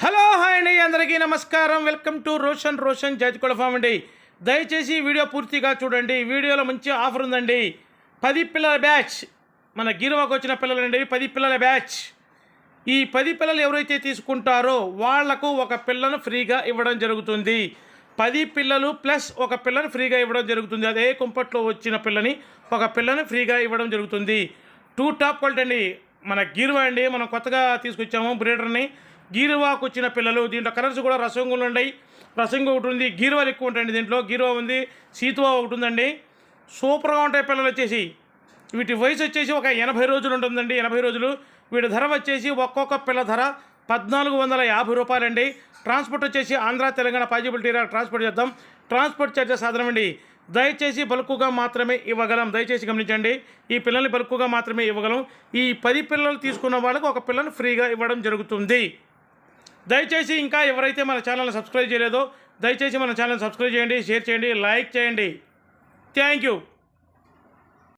Hello hi అండి. అందరికీ నమస్కారం. వెల్కమ్ టు రోషన్ రోషన్ జాతికొల ఫామ్ అండి. దయచేసి వీడియో పూర్తిగా చూడండి. వీడియోలో మంచి ఆఫర్ ఉందండి. పది పిల్లల బ్యాచ్. మన గీరువాకు వచ్చిన పిల్లలండి. పది పిల్లల బ్యాచ్. ఈ పది పిల్లలు ఎవరైతే తీసుకుంటారో వాళ్ళకు ఒక పిల్లను ఫ్రీగా ఇవ్వడం జరుగుతుంది. పది పిల్లలు ప్లస్ ఒక పిల్లను ఫ్రీగా ఇవ్వడం జరుగుతుంది. అదే కుంపట్లో వచ్చిన పిల్లని ఒక పిల్లని ఫ్రీగా ఇవ్వడం జరుగుతుంది. టూ టాప్ క్వాలిటీ అండి. మన గిరువ అండి. మనం కొత్తగా తీసుకొచ్చాము బ్రీడర్ని. గీరువాకు వచ్చిన పిల్లలు. దీంట్లో కలర్స్ కూడా రసంగులు ఉన్నాయి రసంగు ఒకటి ఉంది గీరువాలు ఎక్కువ ఉంటాయండి దీంట్లో. గీరువా ఉంది సీతువా ఒకటి ఉందండి. సూపర్గా ఉంటాయి పిల్లలు వచ్చేసి. వీటి వయసు వచ్చేసి ఒక ఎనభై రోజులు ఉంటుందండి. ఎనభై రోజులు. వీటి ధర వచ్చేసి ఒక్కొక్క పిల్ల ధర పద్నాలుగు వందల యాభై రూపాయలండి. ట్రాన్స్పోర్ట్ వచ్చేసి ఆంధ్ర తెలంగాణ పాజిబిలిటీ ట్రాన్స్పోర్ట్ చేద్దాం. ట్రాన్స్పోర్ట్ ఛార్జెస్ సాధనమండి దయచేసి బల్కుగా మాత్రమే ఇవ్వగలం. దయచేసి గమనించండి. ఈ పిల్లల్ని బల్కుగా మాత్రమే ఇవ్వగలం. ఈ పది పిల్లలు తీసుకున్న వాళ్ళకు ఒక పిల్లను ఫ్రీగా ఇవ్వడం జరుగుతుంది. దయచేసి ఇంకా ఎవరైతే మన ఛానల్ని సబ్స్క్రైబ్ చేయలేదో దయచేసి మన ఛానల్ సబ్స్క్రైబ్ చేయండి షేర్ చేయండి లైక్ చేయండి. Thank you